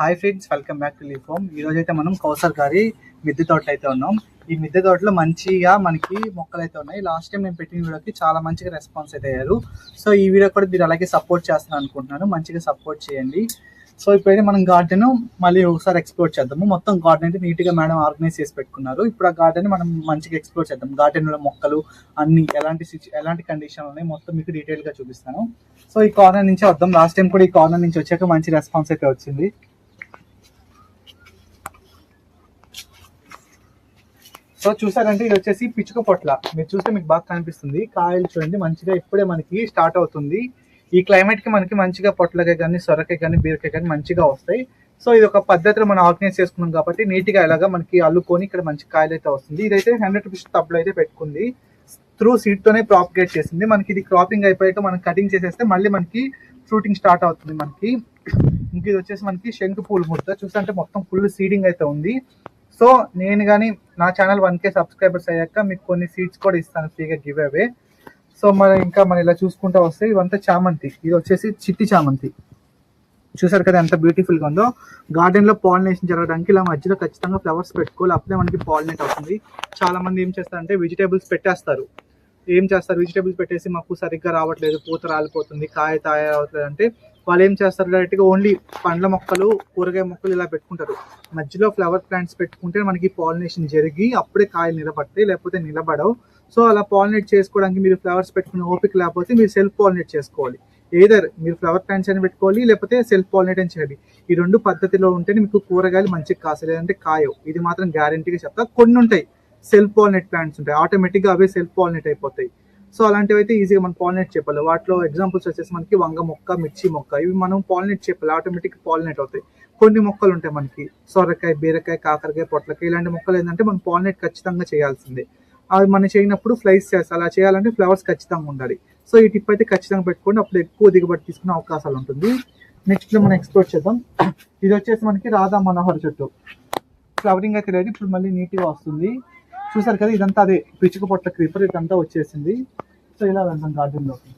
Hi friends welcome back to leave home ఈ రోజు అయితే మనం కౌసర్ గారి మిద్దె తోటలో అయితే ఉన్నాం. ఈ మిద్దె తోటలో మంచిగా మనకి మొక్కలు అయితే ఉన్నాయి. లాస్ట్ టైం నేను పెట్టిన వీడియోకి చాలా మంచిగా రెస్పాన్స్ అయితే అయ్యారు. సో ఈ వీడియో కూడా మీరు అలాగే సపోర్ట్ చేస్తాను అనుకుంటున్నాను. మంచిగా సపోర్ట్ చేయండి. సో ఇప్పుడైతే మనం గార్డెన్ మళ్ళీ ఒకసారి ఎక్స్ప్లోర్ చేద్దాము. మొత్తం గార్డెన్ అయితే నీట్గా మేడం ఆర్గనైజ్ చేసి పెట్టుకున్నారు. ఇప్పుడు ఆ గార్డెన్ మనం మంచిగా ఎక్స్ప్లోర్ చేద్దాం. గార్డెన్లో మొక్కలు అన్ని ఎలాంటి ఎలాంటి కండిషన్ ఉన్నాయి మొత్తం మీకు డీటెయిల్గా చూపిస్తాను. సో ఈ కార్నర్ నుంచి వద్దాం. లాస్ట్ టైం కూడా ఈ కార్నర్ నుంచి వచ్చాక మంచి రెస్పాన్స్ అయితే వచ్చింది. సో చూసారంటే ఇది వచ్చేసి పిచ్చుక పొట్ల. మీరు చూస్తే మీకు బాగా కనిపిస్తుంది. కాయలు చూడండి మంచిగా ఇప్పుడే మనకి స్టార్ట్ అవుతుంది. ఈ క్లైమేట్కి మనకి మంచిగా పొట్లకాయ కానీ సొరకాయ కానీ బీరకాయ కానీ మంచిగా వస్తాయి. సో ఇది ఒక పద్ధతిలో మనం ఆర్గనైజ్ చేసుకున్నాం కాబట్టి నీట్గా ఇలాగా మనకి అల్లుకొని ఇక్కడ మంచి కాయలు అయితే వస్తుంది. ఇదైతే హండ్రెడ్ రూపీస్ టబ్లో అయితే పెట్టుకుంది. త్రూ సీడ్ తోనే ప్రాపగేట్ చేసింది. మనకి ఇది క్రాపింగ్ అయిపోయాక మనం కటింగ్ చేసేస్తే మళ్ళీ మనకి ఫ్రూటింగ్ స్టార్ట్ అవుతుంది మనకి. ఇంక ఇది వచ్చేసి మనకి శంకు పూలు ముడత చూస్తుంటే మొత్తం ఫుల్ సీడింగ్ అయితే ఉంది. సో నేను కానీ నా ఛానల్ వన్ కే సబ్స్క్రైబర్స్ అయ్యాక మీకు కొన్ని సీట్స్ కూడా ఇస్తాను ఫ్రీగా గివ్ అవే. సో మరి ఇంకా మనం ఇలా చూసుకుంటా వస్తే ఇవంతా చామంతి. ఇది వచ్చేసి చిట్టి చామంతి. చూసారు కదా ఎంత బ్యూటిఫుల్గా ఉందో? గార్డెన్లో పాలినేషన్ జరగడానికి ఇలా మధ్యలో ఖచ్చితంగా ఫ్లవర్స్ పెట్టుకోవాలి. అప్పుడే మనకి పాలినేట్ అవుతుంది. చాలా మంది ఏం చేస్తారంటే వెజిటేబుల్స్ పెట్టేస్తారు. ఏం చేస్తారు? వెజిటేబుల్స్ పెట్టేసి మాకు సరిగ్గా రావట్లేదు పూత రాలిపోతుంది కాయ తాయ రావట్లేదు అంటే వాళ్ళు ఏం చేస్తారు డైరెక్ట్గా ఓన్లీ పండ్ల మొక్కలు కూరగాయ మొక్కలు ఇలా పెట్టుకుంటారు. మధ్యలో ఫ్లవర్ ప్లాంట్స్ పెట్టుకుంటే మనకి పాలినేషన్ జరిగి అప్పుడే కాయలు నిలబడతాయి లేకపోతే నిలబడవు. సో అలా పాలినేట్ చేసుకోవడానికి మీరు ఫ్లవర్స్ పెట్టుకునే ఓపిక లేకపోతే మీరు సెల్ఫ్ పాలినేట్ చేసుకోవాలి. ఏదర్ మీరు ఫ్లవర్ ప్లాంట్స్ అని పెట్టుకోవాలి లేకపోతే సెల్ఫ్ పాలినేట్ అని చేయాలి. ఈ రెండు పద్ధతిలో ఉంటేనే మీకు కూరగాయలు మంచిగా కాసే లేదంటే కాయవు. ఇది మాత్రం గ్యారంటీగా చెప్తా. కొన్ని ఉంటాయి సెల్ఫ్ పాలినేట్ ప్లాంట్స్ ఉంటాయి. ఆటోమేటిక్గా అవే సెల్ఫ్ పాలినేట్ అయిపోతాయి. సో అలాంటివి అయితే ఈజీగా మనం పాలినేట్ చెప్పాలి వాటిలో ఎగ్జాంపుల్స్ వచ్చేసి మనకి వంగ మొక్క మిర్చి మొక్క ఇవి మనం పాలినేట్ చెప్పాలి ఆటోమేటిక్ పాలినేట్ అవుతాయి. కొన్ని మొక్కలు ఉంటాయి మనకి. సొరకాయ బీరకాయ కాకరకాయ పొట్లకాయ ఇలాంటి మొక్కలు ఏంటంటే మనం పాలినేట్ ఖచ్చితంగా చేయాల్సిందే. అవి మనం చేయనప్పుడు ఫ్లైస్ చేస్తాం అలా చేయాలంటే ఫ్లవర్స్ ఖచ్చితంగా ఉండాలి. సో ఈ టిప్ అయితే ఖచ్చితంగా పెట్టుకోండి. అప్పుడు ఎక్కువ దిగుబడి తీసుకునే అవకాశాలు ఉంటుంది. నెక్స్ట్ మనం ఎక్స్ప్లోర్ చేద్దాం. ఇది వచ్చేసి మనకి రాధా మనోహర్ చెట్టు. ఫ్లవరింగ్ అయితే లేదు. ఇప్పుడు మళ్ళీ నీట్గా వస్తుంది. చూసారు కదా ఇదంతా అదే పిచ్చుక పొట్ల క్రీపర్ ఇదంతా వచ్చేసింది. సో ఇలా వెళ్తాం గార్డెన్లోకి.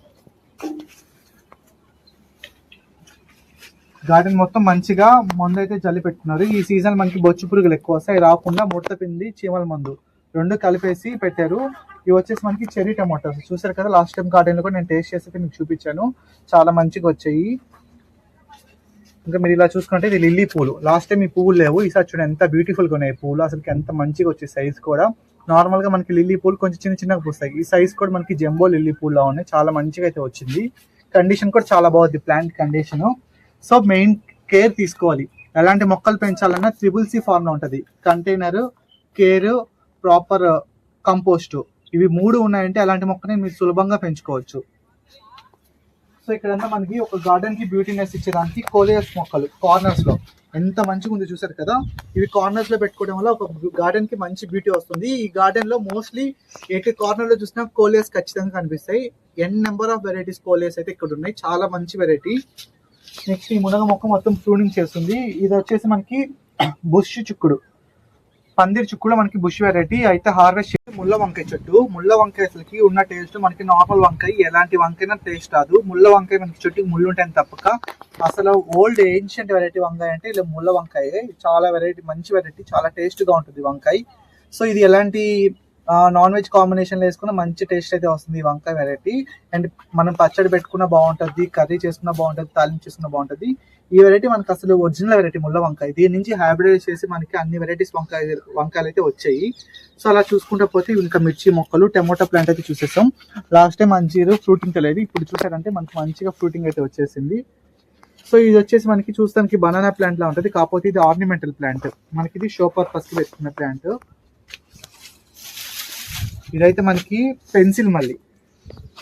గార్డెన్ మొత్తం మంచిగా మందు అయితే జల్లి పెట్టుకున్నారు. ఈ సీజన్ మనకి బొచ్చు పురుగులు ఎక్కువ వస్తాయి. రాకుండా ముడత పిండి చీమల మందు రెండు కలిపేసి పెట్టారు. ఇవి వచ్చేసి మనకి చెర్రీ టమాటోస్ చూసారు కదా లాస్ట్ టైం గార్డెన్లో కూడా నేను టేస్ట్ చేసి మీకు చూపించాను. చాలా మంచిగా వచ్చాయి. ఇంకా మీరు ఇలా చూసుకుంటే ఇది లిల్లీ పూలు. లాస్ట్ టైం ఈ పువ్వులు లేవు. ఈసారి చూడండి ఎంత బ్యూటిఫుల్గా ఉన్నాయి పూలు. అసలు ఎంత మంచిగా వచ్చే సైజ్ కూడా. నార్మల్గా మనకి లిల్లీ పూలు కొంచెం చిన్న చిన్నగా పూస్తాయి. ఈ సైజ్ కూడా మనకి జంబో లిల్లీ పూలు లా ఉన్నాయి. చాలా మంచిగా అయితే వచ్చింది. కండిషన్ కూడా చాలా బాగుంది. Plant condition so main care తీసుకోవాలి. ఎలాంటి మొక్కలు పెంచాలన్నా త్రిబుల్ సి ఫార్మ్లో కంటైనర్ కేర్ ప్రాపర్ కంపోస్ట్ ఇవి మూడు ఉన్నాయంటే అలాంటి మొక్కని మీరు సులభంగా పెంచుకోవచ్చు. సో ఇక్కడంతా మనకి ఒక గార్డెన్కి బ్యూటీనెస్ ఇచ్చేదానికి కోలియస్ మొక్కలు కార్నర్స్లో. ఎంత మంచిగా ఉంది చూసారు కదా? ఇవి కార్నర్స్లో పెట్టుకోవడం వల్ల ఒక గార్డెన్కి మంచి బ్యూటీ వస్తుంది. ఈ గార్డెన్లో మోస్ట్లీ ఏ కార్నర్లో చూసినా కోలియస్ ఖచ్చితంగా కనిపిస్తాయి. N number of varieties coleus అయితే ఇక్కడ ఉన్నాయి. చాలా మంచి వెరైటీ నెక్స్ట్ ఈ మునగ మొక్క మొత్తం ప్రూనింగ్ చేస్తుంది. ఇది వచ్చేసి మనకి బుష్ చిక్కుడు. పందిరి చిక్కుడు మనకి బుష్ వెరైటీ అయితే హార్వెస్ట్ చేసి ముళ్ళ వంకాయ చెట్టు. ముళ్ళ వంకాయ అసలుకి ఉన్న టేస్ట్ మనకి నార్మల్ వంకాయ ఎలాంటి వంకాయ టేస్ట్ రాదు. ముళ్ళ వంకాయ మనకి చెట్టుకి ముళ్ళు ఉంటాయని తప్పక. అసలు ఓల్డ్ ఏన్షియంట్ వెరైటీ వంకాయ అంటే ఇలా ముళ్ళ వంకాయ. చాలా వెరైటీ మంచి వెరైటీ చాలా టేస్ట్గా ఉంటుంది వంకాయ. సో ఇది ఎలాంటి నాన్ వెజ్ కాంబినేషన్ వేసుకున్న మంచి టేస్ట్ అయితే వస్తుంది ఈ వంకాయ వెరైటీ అండ్ మనం పచ్చడి పెట్టుకున్న బాగుంటుంది కర్రీ చేసుకున్న బాగుంటుంది తాలింపు చేసుకున్న బాగుంటుంది. ఈ వెరైటీ మనకి అసలు ఒరిజినల్ వెరైటీ ముళ్ళ వంకాయ. దీని నుంచి హైబ్రిడైజ్ చేసి మనకి అన్ని వెరైటీస్ వంకాయ వంకాయలు అయితే వచ్చాయి. సో అలా చూసుకుంటే పోతే ఇంకా మిర్చి మొక్కలు టమోటా ప్లాంట్ అయితే చూసేసాం. లాస్ట్ టైం మంచిగా ఫ్రూటింగ్ తెలియదు. ఇప్పుడు చూసారంటే మనకి మంచిగా ఫ్రూటింగ్ అయితే వచ్చేసింది. సో ఇది వచ్చేసి మనకి చూస్తానికి బనానా ప్లాంట్ లా ఉంటుంది. కాకపోతే ఇది ఆర్నమెంటల్ ప్లాంట్ మనకి ఇది షో పర్పస్కి పెట్టుకున్న ప్లాంట్ ఇదైతే మనకి పెన్సిల్ మళ్ళీ.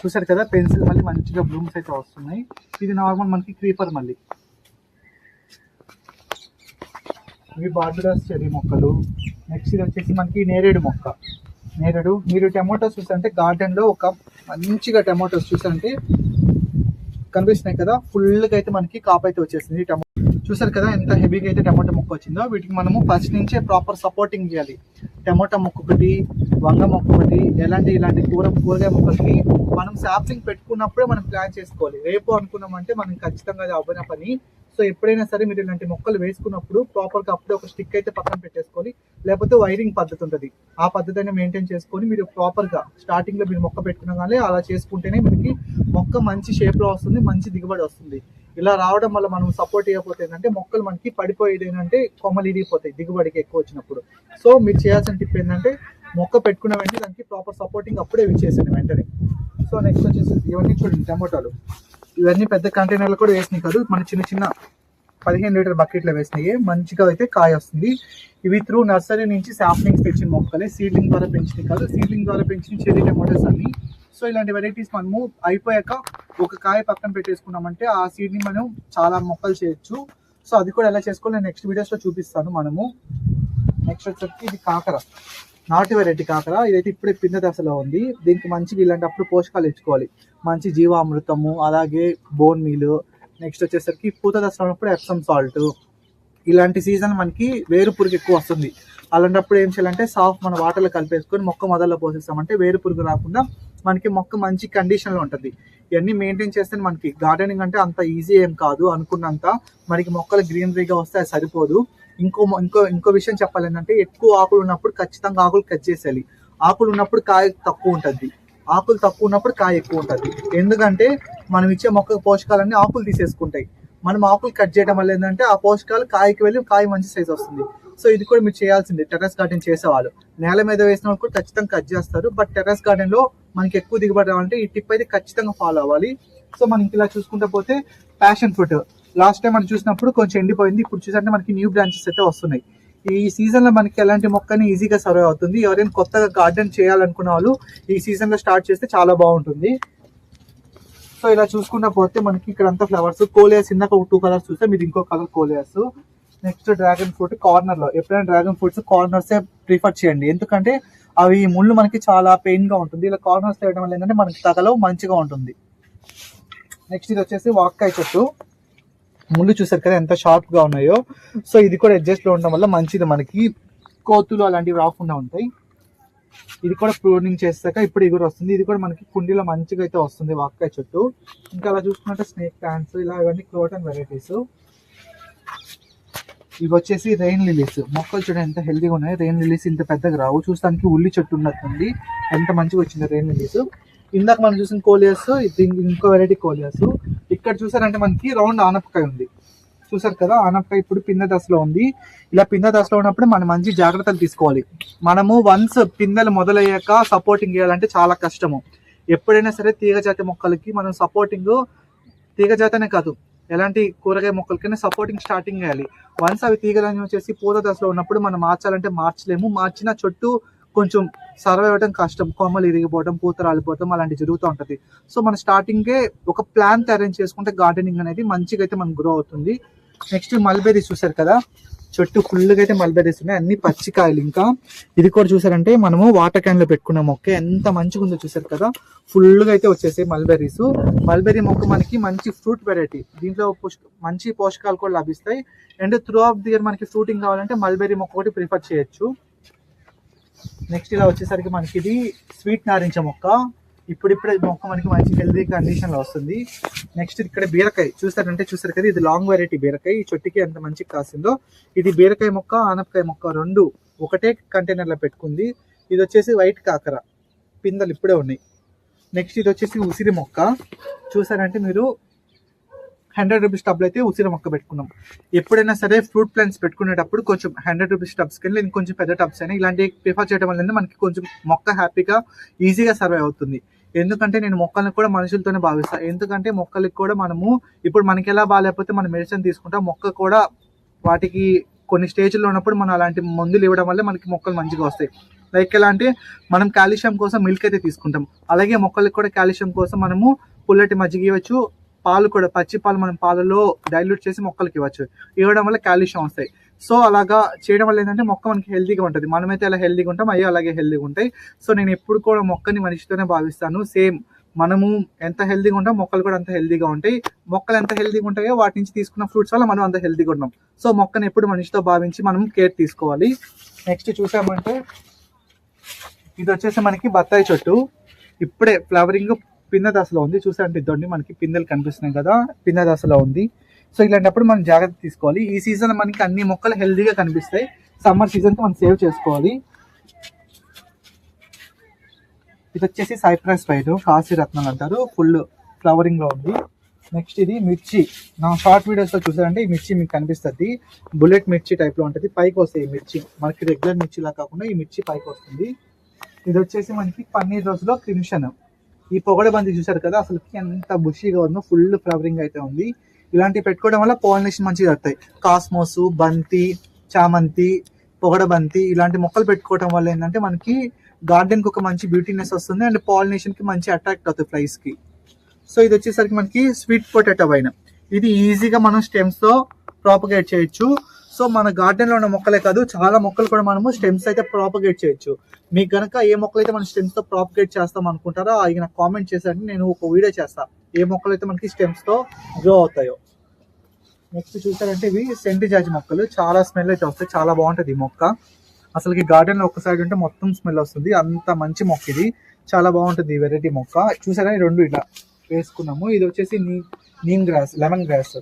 చూసారు కదా పెన్సిల్ మళ్ళీ మంచిగా బ్లూమ్స్ అయితే వస్తున్నాయి. ఇది నార్మల్ మనకి క్రీపర్ మళ్ళీ. ఇవి బార్బిడాస్ చెర్రీ మొక్కలు. నెక్స్ట్ ఇది వచ్చేసి మనకి నేరేడు మొక్క. నేరేడు మీరు టమాటోస్ చూసారంటే గార్డెన్లో ఒక మంచిగా టమాటోస్ చూసారంటే కనిపిస్తున్నాయి కదా ఫుల్గా అయితే మనకి కాప్ అయితే వచ్చేసింది టమాటో చూసారు కదా ఎంత హెవీగా అయితే టమాటో మొక్క వచ్చిందో. వీటికి మనము ఫస్ట్ నుంచే ప్రాపర్ సపోర్టింగ్ చేయాలి. టమాటా మొక్క ఒకటి వంగ మొక్క ఒకటి ఎలాంటి ఇలాంటి కూర కూరగాయ మొక్కలకి మనం సాప్లింగ్ పెట్టుకున్నప్పుడే మనం ప్లాన్ చేసుకోవాలి. రేపు అనుకున్నామంటే మనం ఖచ్చితంగా అది అవ్వన పని. సో ఎప్పుడైనా సరే మీరు ఇలాంటి మొక్కలు వేసుకున్నప్పుడు ప్రాపర్గా అప్పుడే ఒక స్టిక్ అయితే పక్కన పెట్టేసుకోవాలి. లేకపోతే వైరింగ్ పద్ధతి ఉంటుంది. ఆ పద్ధతి అయినా మెయింటైన్ చేసుకొని మీరు ప్రాపర్గా స్టార్టింగ్లో మీరు మొక్క పెట్టుకున్న కానీ అలా చేసుకుంటేనే మనకి మొక్క మంచి షేప్లో వస్తుంది మంచి దిగుబడి వస్తుంది. ఇలా రావడం వల్ల మనం సపోర్ట్ ఇవ్వకపోతే ఏంటంటే మొక్కలు మనకి పడిపోయేది ఏంటంటే కొమ్మలు ఇరిగిపోతాయి దిగుబడికి ఎక్కువ వచ్చినప్పుడు. సో మీరు చేయాల్సిన టిప్ ఏంటంటే మొక్క పెట్టుకున్న వెంటనే దానికి ప్రాపర్ సపోర్టింగ్ అప్పుడే ఇచ్చేసాను వెంటనే. సో నెక్స్ట్ వచ్చేసి ఇవన్నీ చూడండి టమోటాలు. ఇవన్నీ పెద్ద కంటైనర్లు కూడా వేసినాయి కాదు మన చిన్న చిన్న పదిహేను లీటర్ బకెట్లో వేసినాయి మంచిగా అయితే కాయ వస్తుంది. ఇవి త్రూ నర్సరీ నుంచి శాంప్లింగ్స్ తెచ్చిన మొక్కలే. సీడ్లింగ్ ద్వారా పెంచినవి కాదు సీడ్లింగ్ ద్వారా పెంచిన చెర్రీ టమోటాస్ అన్ని. సో ఇలాంటి వెరైటీస్ మనము అయిపోయాక ఒక కాయ పక్కన పెట్టేసుకున్నామంటే ఆ సీడ్ని మనం చాలా మొక్కలు చేయొచ్చు. సో అది కూడా ఎలా చేసుకోవాలి నేను నెక్స్ట్ వీడియోస్లో చూపిస్తాను మనము. నెక్స్ట్ వచ్చేసి ఇది కాకర. నాటు వెరైటీ కాకర ఇదైతే ఇప్పుడే పింద దశలో ఉంది. దీనికి మంచిగా ఇలాంటప్పుడు పోషకాలు ఇచ్చుకోవాలి మంచి జీవామృతము అలాగే బోన్ మీల్ నెక్స్ట్ వచ్చేసరికి పూత దశలో ఉన్నప్పుడు ఎప్సమ్ సాల్ట్ ఇలాంటి సీజన్ మనకి వేరు పురుగు ఎక్కువ వస్తుంది. అలాంటప్పుడు ఏం చేయాలంటే సాఫ్ట్ మన వాటర్లో కలిపేసుకొని మొక్క మొదల్లో పోసేస్తామంటే వేరు పురుగు రాకుండా మనకి మొక్క మంచి కండిషన్లో ఉంటుంది. ఇవన్నీ మెయింటైన్ చేస్తే మనకి గార్డెనింగ్ అంటే అంత ఈజీ ఏం కాదు అనుకున్నంత మనకి మొక్కలు గ్రీనరీగా వస్తే అది సరిపోదు. ఇంకో ఇంకో ఇంకో విషయం చెప్పాలంటే ఎక్కువ ఆకులు ఉన్నప్పుడు ఖచ్చితంగా ఆకులు కట్ చేసేయాలి. ఆకులు ఉన్నప్పుడు కాయ తక్కువ ఉంటుంది. ఆకులు తక్కువ ఉన్నప్పుడు కాయ ఎక్కువ ఉంటుంది. ఎందుకంటే మనం ఇచ్చే మొక్క పోషకాలన్నీ ఆకులు తీసేసుకుంటాయి. మనం ఆకులు కట్ చేయడం వల్ల ఏంటంటే ఆ పోషకాలు కాయకి వెళ్ళి కాయ మంచి సైజ్ వస్తుంది. సో ఇది కూడా మీరు చేయాల్సింది. టెర్రస్ గార్డెన్ చేసేవాళ్ళు. నేల మీద వేసిన వాళ్ళు కూడా ఖచ్చితంగా కట్ చేస్తారు. బట్ టెర్రస్ గార్డెన్లో మనకి ఎక్కువ దిగుబడి రావాలంటే ఈ టిప్ అయితే ఖచ్చితంగా ఫాలో అవ్వాలి. సో మనం ఇలా చూసుకుంటే పోతే ప్యాషన్ ఫ్రూట్ లాస్ట్ టైం మనం చూసినప్పుడు కొంచెం ఎండిపోయింది. ఇప్పుడు చూసంటే మనకి న్యూ బ్రాంచెస్ అయితే వస్తున్నాయి. ఈ సీజన్లో మనకి ఎలాంటి మొక్కని ఈజీగా సర్వ్ అవుతుంది? ఎవరైనా కొత్తగా గార్డెన్ చేయాలనుకున్న వాళ్ళు ఈ సీజన్లో స్టార్ట్ చేస్తే చాలా బాగుంటుంది. సో ఇలా చూసుకుంటా పోతే మనకి ఇక్కడ అంతా ఫ్లవర్స్ కోలేయర్స్ ఇందాక ఒక టూ కలర్స్ చూస్తే మీరు ఇంకో colour coleus next dragon fruit కార్నర్లో. ఎప్పుడైనా డ్రాగన్ ఫ్రూట్స్ కార్నర్స్ ప్రిఫర్ చేయండి. ఎందుకంటే అవి ముళ్ళు మనకి చాలా పెయిన్గా ఉంటుంది. ఇలా కార్నర్స్ వేయడం వల్ల ఏంటంటే మనకి తగలవు మంచిగా ఉంటుంది. నెక్స్ట్ ఇది వచ్చేసి వాక్కాయ చెట్టు. ముళ్ళు చూసారు కదా ఎంత షార్ప్గా ఉన్నాయో. సో ఇది కూడా అడ్జస్ట్లో ఉండడం వల్ల మంచిది మనకి. కోతులు అలాంటివి రాకుండా ఉంటాయి. ఇది కూడా ప్రూనింగ్ చేస్తాక ఇప్పుడు ఇగురు వస్తుంది. ఇది కూడా మనకి కుండీలో మంచిగా అయితే వస్తుంది వాక్కాయ చెట్టు. ఇంకా అలా చూసుకుంటే స్నేక్ ప్లాంట్స్ ఇలా ఇవన్నీ క్లోటన్ వెరైటీస్ ఇవి వచ్చేసి రెయిన్ లిలీస్ మొక్కలు చూడండి ఎంత హెల్దీగా ఉన్నాయి. రెయిన్ లిలీస్ ఇంత పెద్దగా రావు. చూస్తానికి ఉల్లి చెట్టు ఉన్నట్టుంది. ఎంత మంచిగా వచ్చింది రెయిన్ లిలీస్ ఇందాక మనం చూసిన కోలియాస్ ఇది ఇంకో వెరైటీ కోలియాస్. ఇక్కడ చూసారంటే మనకి రౌండ్ ఆనపకాయ ఉంది. చూసారు కదా ఆనపకాయ ఇప్పుడు పిందె దశలో ఉంది. ఇలా పిందె దశలో ఉన్నప్పుడు మనం మంచి జాగ్రత్తలు తీసుకోవాలి. మనము వన్స్ పిందెలు మొదలయ్యాక సపోర్టింగ్ చేయాలంటే చాలా కష్టము. ఎప్పుడైనా సరే తీగ జాతి మొక్కలకి మనం సపోర్టింగ్ తీగజాతనే కాదు ఎలాంటి కూరగాయ మొక్కలకైనా సపోర్టింగ్ స్టార్టింగ్ చేయాలి. వన్స్ అవి తీగలని వచ్చేసి పూత దశలో ఉన్నప్పుడు మనం మార్చాలంటే మార్చలేము. మార్చిన చుట్టూ కొంచెం సర్వ్ అవ్వడం కష్టం కొమ్మలు ఇరిగిపోవడం పూత రాలిపోవడం అలాంటివి జరుగుతూ ఉంటుంది. సో మన స్టార్టింగే ఒక ప్లాన్ అరేంజ్ చేసుకుంటే గార్డెనింగ్ అనేది మంచిగా అయితే మనకు గ్రో అవుతుంది. నెక్స్ట్ మల్బెరీస్ చూసారు కదా? చెట్టు ఫుల్గా అయితే మల్బెరీస్ ఉన్నాయి. అన్ని పచ్చికాయలు ఇంకా. ఇది కూడా చూసారంటే మనము వాటర్ క్యాన్లో పెట్టుకున్న. మొక్క ఎంత మంచిగా ఉందో చూసారు కదా? ఫుల్గా అయితే వచ్చేసాయి మల్బెరీస్ మల్బెరీ మొక్క మనకి మంచి ఫ్రూట్ వెరైటీ దీంట్లో మంచి పోషకాలు కూడా లభిస్తాయి. And through of the year మనకి ఫ్రూటింగ్ కావాలంటే మల్బెరీ మొక్క ఒకటి ప్రిఫర్ చేయొచ్చు. నెక్స్ట్ ఇలా వచ్చేసరికి మనకి ఇది స్వీట్ నారింజ మొక్క. ఇప్పుడిప్పుడే మొక్క మనకి మంచి హెల్దీ కండిషన్లో వస్తుంది. నెక్స్ట్ ఇక్కడ బీరకాయ. చూసారంటే చూసారు కదా ఇది లాంగ్ వెరైటీ బీరకాయ. ఈ చెట్టుకి ఎంత మంచి కాసిందో. ఇది బీరకాయ మొక్క ఆనపకాయ మొక్క రెండు ఒకటే కంటైనర్లో పెట్టుకుంది. ఇది వచ్చేసి వైట్ కాకర. పిందలు ఇప్పుడే ఉన్నాయి. నెక్స్ట్ ఇది వచ్చేసి ఉసిరి మొక్క. చూసారంటే మీరు హండ్రెడ్ రూపీస్ టబ్లు అయితే ఉసిరి మొక్క పెట్టుకున్నాం. ఎప్పుడైనా సరే ఫ్రూట్ ప్లాంట్స్ పెట్టుకునేటప్పుడు కొంచెం హండ్రెడ్ రూపీస్ టబ్స్ కింద కొంచెం పెద్ద టబ్స్ అయినా ఇలాంటివి ప్రిఫర్ చేయడం వల్ల మనకి కొంచెం మొక్క హ్యాపీగా ఈజీగా సర్వే అవుతుంది. ఎందుకంటే నేను మొక్కలను కూడా మనుషులతోనే భావిస్తాను ఎందుకంటే మొక్కలకి కూడా మనము ఇప్పుడు మనకి ఎలా బాగాలేకపోతే మనం మెడిసిన్ తీసుకుంటాం. మొక్క కూడా వాటికి కొన్ని స్టేజ్లో ఉన్నప్పుడు మనం అలాంటి మందులు ఇవ్వడం వల్ల మనకి మొక్కలు మంచిగా వస్తాయి. లైక్ ఎలా అంటే మనం కాల్షియం కోసం మిల్క్ అయితే తీసుకుంటాం. అలాగే మొక్కలకు కూడా కాల్షియం కోసం మనము పుల్లటి మజ్జిగ ఇవ్వచ్చు. పాలు కూడా పచ్చి పాలు మనం పాలలో డైల్యూట్ చేసి మొక్కలకి ఇవ్వచ్చు. ఇవ్వడం వల్ల కాల్షియం వస్తాయి. సో అలాగా చేయడం వల్ల ఏంటంటే మొక్క మనకి హెల్దీగా ఉంటుంది. మనమైతే అలా హెల్దీగా ఉంటాం అయ్యో అలాగే హెల్దీగా ఉంటాయి. సో నేను ఎప్పుడు కూడా మొక్కని మనిషితోనే భావిస్తాను. సేమ్ మనము ఎంత హెల్దీగా ఉంటాం మొక్కలు కూడా అంత హెల్దీగా ఉంటాయి. మొక్కలు ఎంత హెల్దీగా ఉంటాయో వాటి నుంచి తీసుకున్న ఫ్రూట్స్ వల్ల మనం అంత హెల్దీగా ఉంటాం సో మొక్కను ఎప్పుడు మనిషితో భావించి మనం కేర్ తీసుకోవాలి. నెక్స్ట్ చూసామంటే ఇది వచ్చేసి మనకి బత్తాయి చెట్టు. ఇప్పుడే ఫ్లవరింగ్ పిందె దశలో ఉంది చూసారంటే ఇద్దరిని మనకి పిందెలు కనిపిస్తున్నాయి కదా పిందె దశలో ఉంది. సో ఇలాంటప్పుడు మనం జాగ్రత్త తీసుకోవాలి. ఈ సీజన్ మనకి అన్ని మొక్కలు హెల్దీగా కనిపిస్తాయి. సమ్మర్ సీజన్కి మనం సేవ్ చేసుకోవాలి. ఇది వచ్చేసి సైప్రస్ వైట్ కాశీ రత్నాలు అంటారు. ఫుల్ ఫ్లవరింగ్లో ఉంది. నెక్స్ట్ ఇది మిర్చి. నా షార్ట్ వీడియోస్లో చూసారంటే ఈ మిర్చి మీకు కనిపిస్తుంది. బుల్లెట్ మిర్చి టైప్లో ఉంటుంది. పైకి వస్తాయి ఈ మిర్చి. మనకి రెగ్యులర్ మిర్చిలా కాకుండా ఈ మిర్చి పైకి వస్తుంది. ఇది వచ్చేసి మనకి పన్నీర్ రోజులో క్రిమిషన్. ఈ పొగడబంది చూసారు కదా అసలు ఎంత బుషీగా ఉందో ఫుల్ ఫ్లవరింగ్ అయితే ఉంది. ఇలాంటివి పెట్టుకోవడం వల్ల పాలినేషన్ మంచిగా జరుగుతాయి. కాస్మోస్ బంతి చామంతి పొగడబంతి ఇలాంటి మొక్కలు పెట్టుకోవడం వల్ల ఏంటంటే మనకి గార్డెన్కి ఒక మంచి బ్యూటీనెస్ వస్తుంది అండ్ పాలినేషన్కి మంచి అట్రాక్ట్ అవుతాయి ఫ్లైస్కి సో ఇది వచ్చేసరికి మనకి స్వీట్ పొటాటో పైన. ఇది ఈజీగా మనం స్టెమ్స్తో ప్రాపగేట్ చేయొచ్చు. సో మన గార్డెన్లో ఉన్న మొక్కలే కాదు చాలా మొక్కలు కూడా మనము స్టెమ్స్ అయితే ప్రాపగేట్ చేయొచ్చు. మీకు కనుక ఏ మొక్కలు అయితే మనం స్టెమ్స్తో ప్రాపగేట్ చేస్తాం అనుకుంటారో అవి నాకు కామెంట్ చేశారంటే నేను ఒక వీడియో చేస్తా. ఏ మొక్కలు అయితే మనకి స్టెమ్స్తో గ్రో అవుతాయో. నెక్స్ట్ చూసారంటే ఇవి సెంటి జాజి మొక్కలు. చాలా స్మెల్ అయితే వస్తాయి చాలా బాగుంటుంది ఈ మొక్క. అసలుకి గార్డెన్లో ఒక సైడ్ ఉంటే మొత్తం స్మెల్ వస్తుంది. అంత మంచి మొక్క ఇది. చాలా బాగుంటుంది ఈ వెరైటీ మొక్క. చూసారా రెండు ఇలా వేసుకున్నాము. ఇది వచ్చేసి నీ నీమ్ గ్రాస్ లెమన్ గ్రాస్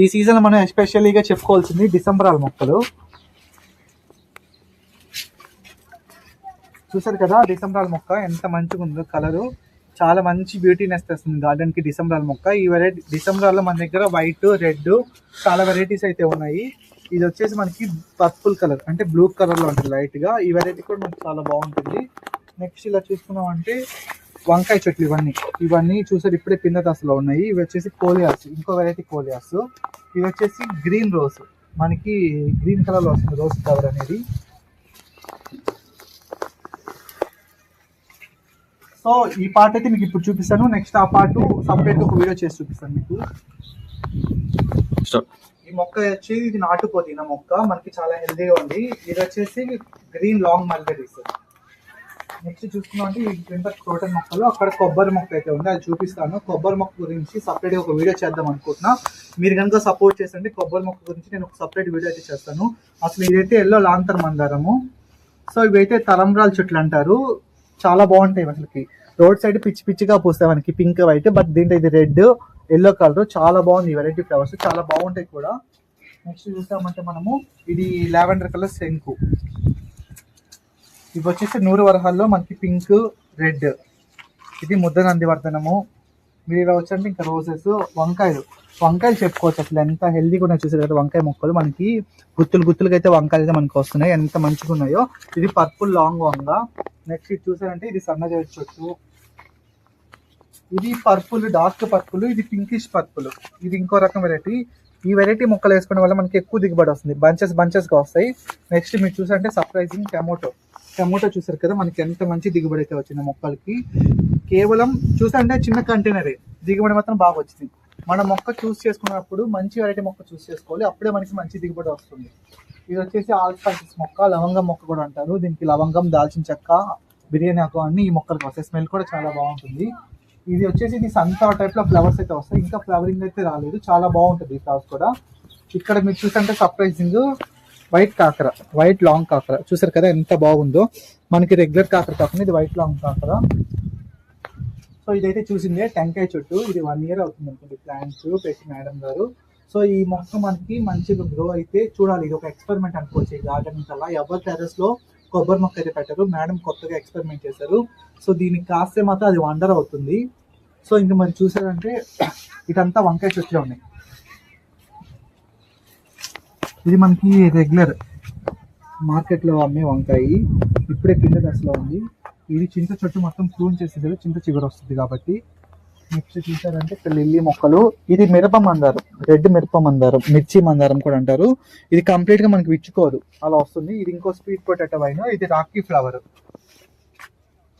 ఈ సీజన్ మనం ఎస్పెషల్లీగా చెప్పుకోవాల్సింది డిసెంబరాల మొక్కలు. చూసారు కదా డిసెంబరాల మొక్క ఎంత మంచిగా ఉందో కలరు. చాలా మంచి బ్యూటీనెస్ తెస్తుంది గార్డెన్కి డిసెంబరాల మొక్క. ఈ వెరైటీ డిసెంబరాల్లో మన దగ్గర వైట్ రెడ్ చాలా వెరైటీస్ అయితే ఉన్నాయి. ఇది వచ్చేసి మనకి పర్పుల్ కలర్ అంటే బ్లూ కలర్లో ఉంటుంది లైట్గా. ఈ వెరైటీ కూడా మనకి చాలా బాగుంటుంది. నెక్స్ట్ ఇలా చూసుకున్నాం అంటే వంకాయ చెట్లు ఇవన్నీ. ఇవన్నీ చూసారు ఇప్పుడే పింద దశలో ఉన్నాయి. ఇవి వచ్చేసి కోలియాస్. ఇంకో వెరైటీ కోలియాస్. ఇవి వచ్చేసి గ్రీన్ రోజ్ మనకి గ్రీన్ కలర్లో వస్తుంది రోజ్ కలర్ అనేది. సో ఈ పార్ట్ అయితే మీకు ఇప్పుడు చూపిస్తాను. నెక్స్ట్ ఆ పార్ట్ సపరేట్ ఒక వీడియో చేసి చూపిస్తాను మీకు. ఈ మొక్క వచ్చేసి ఇది నాటు పుదీనా మొక్క. మనకి చాలా హెల్దీగా ఉంది. ఇది వచ్చేసి గ్రీన్ లాంగ్ మల్బెరీస్ నెక్స్ట్ చూసుకున్నాం అంటే ఈ వింటర్ క్రోటన్ మొక్కలు అక్కడ కొబ్బరి మొక్క అయితే ఉంది. అది చూపిస్తాను. కొబ్బరి మొక్క గురించి సపరేట్ ఒక వీడియో చేద్దాం అనుకుంటున్నా. మీరు కనుక సపోర్ట్ చేసండి కొబ్బరి మొక్క గురించి నేను ఒక సపరేట్ వీడియో అయితే చేస్తాను. అసలు ఇదైతే ఎల్లో లాంతర్ మందారము. సో ఇవైతే తలంబ్రాల చెట్లు అంటారు. చాలా బాగుంటాయి అసలుకి. రోడ్ సైడ్ పిచ్చి పిచ్చిగా పూస్తాయి మనకి. పింక్ వైట్ బట్ దీంట్లో ఇది రెడ్ ఎల్లో కలర్ చాలా బాగుంది. ఈ వెరైటీ ఫ్లవర్స్ చాలా బాగుంటాయి కూడా. నెక్స్ట్ చూసామంటే మనము ఇది లావెండర్ కలర్ శంకు. ఇవి వచ్చేసి నూరు వరహాల్లో మనకి పింక్ రెడ్. ఇది ముద్ద నందివర్ధనము. మీరు ఇలా వచ్చంటే ఇంకా రోజెస్ వంకాయలు. వంకాయలు చెప్పుకోవచ్చు అసలు. ఎంత హెల్దీగా ఉన్నాయి చూసారు కదా వంకాయ మొక్కలు. మనకి గుత్తులు గుత్తులుగా అయితే వంకాయలు అయితే మనకి వస్తున్నాయి. ఎంత మంచిగా ఉన్నాయో. ఇది పర్పుల్ లాంగ్ వంగ. నెక్స్ట్ ఇది చూసారంటే ఇది సన్నజాజి చెట్టు. ఇది పర్పుల్ డార్క్ పర్పుల్ ఇది పింకిష్ పర్పుల్ ఇది ఇంకో రకం వెరైటీ ఈ వెరైటీ మొక్కలు వేసుకోవడం వల్ల మనకి ఎక్కువ దిగుబడి వస్తుంది. బంచెస్ బంచెస్గా వస్తాయి. నెక్స్ట్ మీరు చూసారంటే సర్ప్రైజింగ్ టమాటో టమాటో చూసారు కదా మనకి ఎంత మంచి దిగుబడి అయితే వచ్చింది మొక్కలకి. కేవలం చూసారంటే చిన్న కంటైనరే దిగుబడి మాత్రం బాగా వచ్చింది. మన మొక్క చూస్ చేసుకున్నప్పుడు మంచి వెరైటీ మొక్క చూస్ చేసుకోవాలి. అప్పుడే మనకి మంచి దిగుబడి వస్తుంది. ఇది వచ్చేసి ఆల్ఫాసిస్ మొక్క లవంగం మొక్క కూడా అంటారు. దీనికి లవంగం దాల్చిన చెక్క బిర్యానీ ఆకు అన్ని ఈ మొక్కలకు వస్తాయి. స్మెల్ కూడా చాలా బాగుంటుంది. ఇది వచ్చేసి ఇది సన్ఫ్లవర్ టైప్లో ఫ్లవర్స్ అయితే వస్తాయి. ఇంకా ఫ్లవరింగ్ అయితే రాలేదు. చాలా బాగుంటుంది ఈ ఫ్లవర్స్ కూడా. ఇక్కడ మీరు చూసంటే సర్ప్రైజింగ్ వైట్ కాకర వైట్ లాంగ్ కాకర. చూసారు కదా ఎంత బాగుందో? మనకి రెగ్యులర్ కాకర కాకుండా ఇది వైట్ లాంగ్ కాకర. సో ఇదైతే చూసిందే టెంకాయ చెట్టు. ఇది వన్ ఇయర్ అవుతుంది అనుకోండి ప్లాంట్స్ పెట్టి మేడం గారు. సో ఈ మొక్క మనకి మంచిగా గ్రో అయితే చూడాలి. ఇది ఒక ఎక్స్పెరిమెంట్ అనుకోవచ్చు ఈ గార్డెన్ అలా ఎవరి టెర్రస్లో కొబ్బరి మొక్క అయితే పెట్టారు మేడం కొత్తగా ఎక్స్పెరిమెంట్ చేశారు. సో దీనికి కాస్తే మాత్రం అది వండర్ అవుతుంది. సో ఇంకా మరి చూసారంటే ఇదంతా వంకాయ చెట్లే ఉన్నాయి. ఇది మనకి రెగ్యులర్ మార్కెట్లో అమ్మే వంకాయ. ఇప్పుడే కింద దశలో ఉంది. ఇది చింత చెట్టు మొత్తం ప్రూన్ చేసేది చింత చిగురు వస్తుంది కాబట్టి నెక్స్ట్ చూసారంటే ఇక్కడ లిల్లీ మొక్కలు. ఇది మిరప మందారం రెడ్ మిరప మందారం మిర్చి మందారం కూడా అంటారు. ఇది కంప్లీట్గా మనకి విచ్చుకోదు. అలా వస్తుంది. ఇది ఇంకో స్వీట్ పొటాటో వైన్ ఇది రాకీ ఫ్లవర్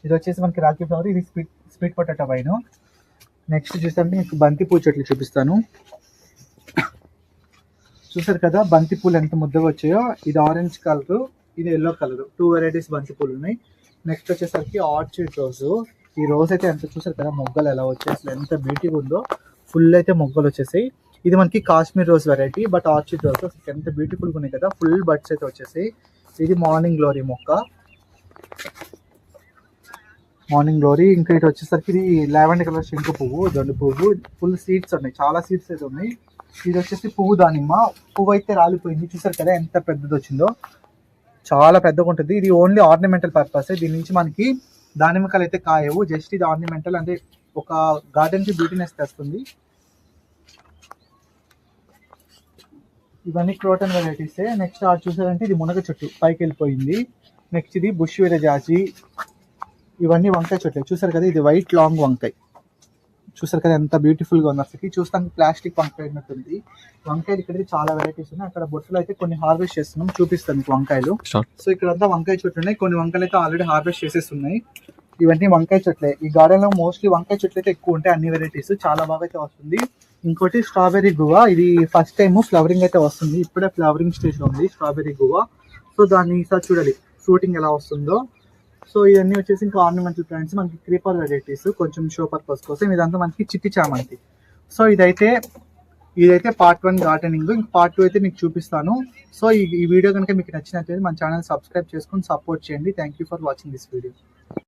ఇది వచ్చేసి మనకి రాకీ ఫ్లవర్ ఇది sweet sweet potato vine next చూసారంటే మీకు బంతి పూ చెట్లు చూపిస్తాను. చూసారు కదా బంతి పూలు ఎంత ముద్దగా వచ్చాయో? ఇది ఆరెంజ్ కలర్ ఇది ఎల్లో కలర్ టూ వెరైటీస్ బంతి పూలు ఉన్నాయి. నెక్స్ట్ వచ్చేసరికి ఆర్చిడ్ రోజ్ ఈ రోజు అయితే ఎంత చూసారు కదా మొగ్గలు ఎలా వచ్చాయి అసలు ఎంత బ్యూటీగా ఉందో. ఫుల్ అయితే మొగ్గలు వచ్చేసాయి. ఇది మనకి Kashmir rose variety but orchid rose ఎంత బ్యూటిఫుల్గా ఉన్నాయి కదా. ఫుల్ బడ్స్ అయితే వచ్చేసాయి. ఇది మార్నింగ్ గ్లోరీ మొక్క. మార్నింగ్ గ్లోరీ ఇంకా ఇటు వచ్చేసరికి ఇది లెవెండర్ కలర్ శంకు పువ్వు దొండు పువ్వు. ఫుల్ సీడ్స్ ఉన్నాయి. చాలా సీడ్స్ అయితే ఉన్నాయి. ఇది వచ్చేసి పువ్వు దానిమ్మ. పువ్వు అయితే రాలిపోయింది. చూసారు కదా ఎంత పెద్దది వచ్చిందో. చాలా పెద్దగా ఉంటుంది. ఇది ఓన్లీ ఆర్నమెంటల్ పర్పస్ దీని నుంచి మనకి దానిమ్మకాయలు అయితే కాయవు. జస్ట్ ఇది ఆర్నమెంటల్ అంటే ఒక గార్డెన్కి బ్యూటీనెస్ తెస్తుంది. ఇవన్నీ క్రోటన్ వెరైటీస్ నెక్స్ట్ ఆ చూసారంటే ఇది మునగ చెట్టు. పైకి వెళ్ళిపోయింది. నెక్స్ట్ ఇది బుష్ వేరే జాజి ఇవన్నీ వంకాయ చెట్లు. చూసారు కదా ఇది వైట్ లాంగ్ వంకాయ. చూసారు కదా ఎంత బ్యూటిఫుల్గా ఉంది. అసలు చూస్తానికి ప్లాస్టిక్ వంకాయ ఉన్నట్టుంది. వంకాయలు ఇక్కడ చాలా వెరైటీస్ ఉన్నాయి. అక్కడ బొట్టులు అయితే కొన్ని హార్వెస్ట్ చేస్తున్నాం. చూపిస్తాను మీకు వంకాయలు. సో ఇక్కడ అంతా వంకాయ చెట్లు ఉన్నాయి. కొన్ని వంకాయలు అయితే ఆల్రెడీ హార్వెస్ట్ చేసేస్తున్నాయి. ఇవన్నీ వంకాయ చెట్లే. ఈ గార్డెన్లో మోస్ట్లీ వంకాయ చెట్లు అయితే ఎక్కువ ఉంటాయి. అన్ని వెరైటీస్ చాలా బాగా అయితే వస్తుంది. ఇంకోటి స్ట్రాబెర్రీ గువా. ఇది ఫస్ట్ టైం ఫ్లవరింగ్ అయితే వస్తుంది. ఇప్పుడే ఫ్లవరింగ్ స్టేజ్లో ఉంది స్ట్రాబెర్రీ గువా. సో దాన్ని ఈసారి చూడాలి. ఫ్రూటింగ్ ఎలా వస్తుందో. సో ఇవన్నీ వచ్చేసి ఇంకా ఆర్నమెంటల్ ప్లాంట్స్ మనకి క్రీపర్ వెరైటీస్ కొంచెం షో పర్పస్ కోసం ఇదంతా మనకి చిట్టి చామంతి. సో ఇదైతే ఇదైతే పార్ట్ వన్ గార్డెనింగ్ ఇంక పార్ట్ టూ అయితే మీకు చూపిస్తాను. సో ఈ వీడియో కనుక మీకు నచ్చినట్లయితే మన ఛానల్ సబ్స్క్రైబ్ చేసుకొని సపోర్ట్ చేయండి. Thank you for watching this video